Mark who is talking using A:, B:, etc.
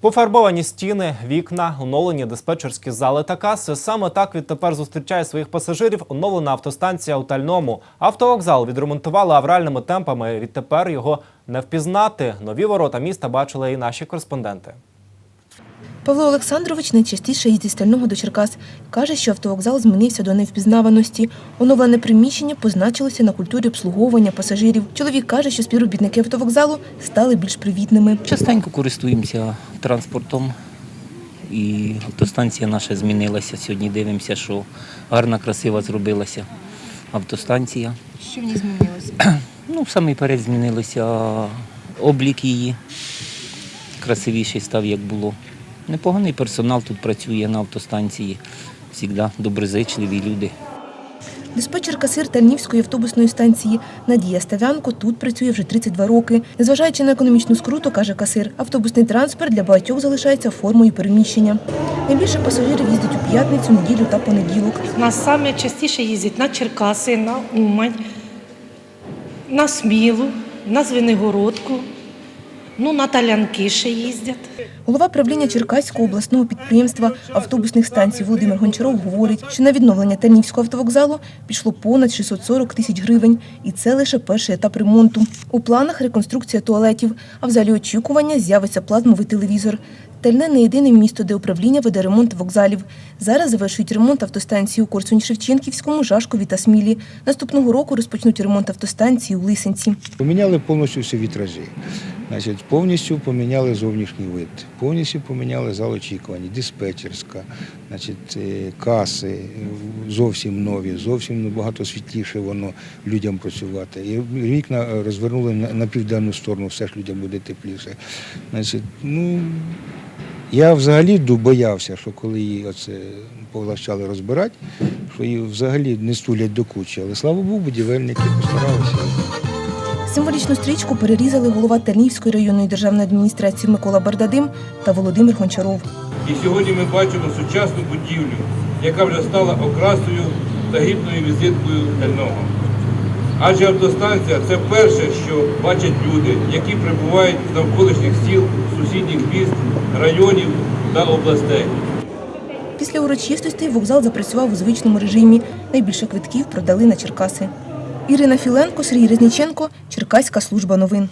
A: Пофарбовані стіни, вікна, оновлені диспетчерські зали та каси. Саме так відтепер зустрічає своїх пасажирів оновлена автостанція у Тальному. Автовокзал відремонтували авральними темпами. Відтепер його не впізнати. Нові ворота міста бачили і наші кореспонденти.
B: Павло Олександрович найчастіше їздить з Стального до Черкас. Каже, що автовокзал змінився до невпізнаваності. Оновлене приміщення позначилося на культурі обслуговування пасажирів. Чоловік каже, що співробітники автовокзалу стали більш привітними.
C: Частенько користуємося транспортом. І автостанція наша змінилася. Сьогодні дивимося, що гарна, красива зробилася автостанція.
B: Що в ній змінилося?
C: Ну, в самий перед змінилося облік її. Красивіший став, як було. Непоганий персонал тут працює на автостанції. Завжди доброзичливі люди.
B: Диспетчер-касир Тальнівської автобусної станції Надія Ставянко тут працює вже 32 роки. Незважаючи на економічну скруту, каже касир, автобусний транспорт для багатьох залишається формою переміщення. Найбільше пасажирів їздить у п'ятницю, неділю та понеділок.
D: Нас саме частіше їздять на Черкаси, на Умань, на Смілу, на Звенигородку, ну, на Талянки ще їздять.
B: Голова правління Черкаського обласного підприємства автобусних станцій Володимир Гончаров говорить, що на відновлення Тернівського автовокзалу пішло понад 640 тисяч гривень, і це лише перший етап ремонту. У планах реконструкція туалетів, а в залі очікування з'явиться плазмовий телевізор. Тельне не єдине місто, де управління веде ремонт вокзалів. Зараз завершують ремонт автостанції у Корсунь-Шевченківському, Жашкові та Смілі. Наступного року розпочнуть ремонт автостанції у Лисенці.
E: Поміняли повністю всі вітражі. Значить, повністю поміняли зовнішній вид, повністю поміняли зал очікування, диспетчерська, значить, е, каси зовсім нові, зовсім набагато світліше воно людям працювати. І вікна розвернули на, південну сторону, все ж людям буде тепліше. Значить, ну, я взагалі боявся, що коли її оце почали розбирати, що її взагалі не стулять до кучі. Але слава Богу, будівельники постаралися.
B: Символічну стрічку перерізали голова Тернівської районної державної адміністрації Микола Бардадим та Володимир Гончаров.
F: І сьогодні ми бачимо сучасну будівлю, яка вже стала окрасою та гідною візиткою Тельного. Адже автостанція це перше, що бачать люди, які прибувають з навколишніх сіл, сусідніх міст, районів та областей.
B: Після урочистостей вокзал запрацював у звичному режимі. Найбільше квитків продали на Черкаси. Ірина Філенко, Сергій Резніченко, Черкаська служба новин.